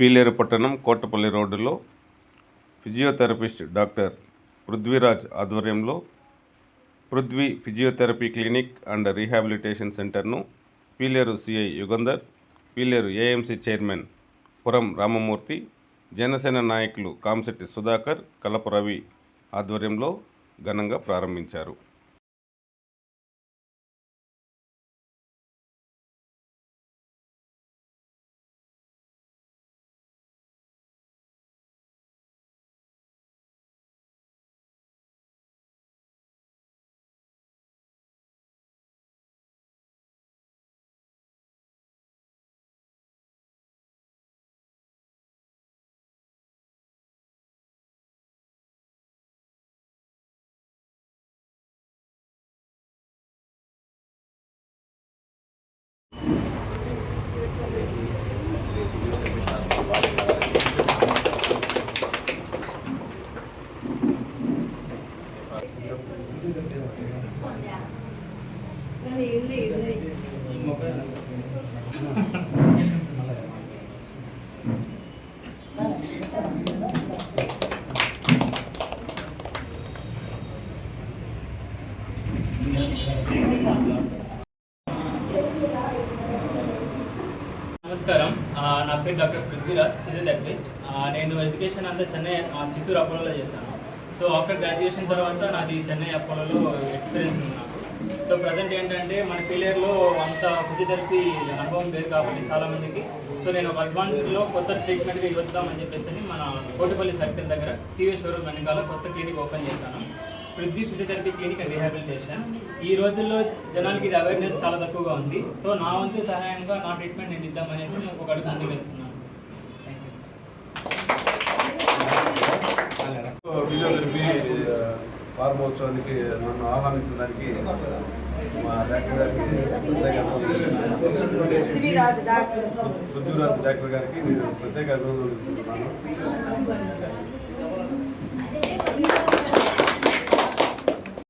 పీలేరు పట్టణం కోటపల్లి రోడ్డులో physiotherapist doctor Prithviraj ఆధ్వర్యంలో Prithvi physiotherapy clinic and rehabilitation సెంటర్ను Pileru CI Yugandhar Pileru AMC chairman Puram Ramamurthy Janasena నాయకులు కామశెట్టి సుధాకర్ కలప రవి ఆధ్వర్యంలో ఘనంగా ప్రారంభించారు. నమస్కారం. నా పేరు డాక్టర్ పృథ్వీరాజ్ ఫిజియోథెరపిస్ట్. నేను ఎడ్యుకేషన్ అంతా చెన్నై చిత్తూరు అపోలోలో చేశాను. సో ఆఫ్టర్ గ్రాడ్యుయేషన్ తర్వాత నాది చెన్నై అపోలోలో ఎక్స్పీరియన్స్ ఉంది నాకు. సో ప్రజెంట్ ఏంటంటే మన పిల్లర్లో అంత ఫిజియోథెరపీ అనుభవం లేదు కాబట్టి చాలామందికి సో నేను ఒక అడ్వాన్స్డ్లో కొత్త ట్రీట్మెంట్గా ఇవ్వద్దామని చెప్పేసి మన కోటిపల్లి సర్కిల్ దగ్గర టీవీ షోరూమ్ వెనకాల కొత్త క్లినిక్ ఓపెన్ చేశాను. Prithvi physiotherapy clinic and rehabilitation ఈ రోజుల్లో జనాలకి ఇది అవేర్నెస్ చాలా తక్కువగా ఉంది. సో నా వంతు సహాయంగా నా ట్రీట్మెంట్ నేను ఇద్దామనేసి నేను ఒక అడుగు ముందుకు ఫిజియోథెరపీ వార్మోత్సవానికి నన్ను ఆహ్వానించడానికి మా డాక్టర్ గారికి పృథ్వీరాజ్ డాక్టర్. గారికి నేను ప్రత్యేక అభినందనలు తెలుపుతున్నాను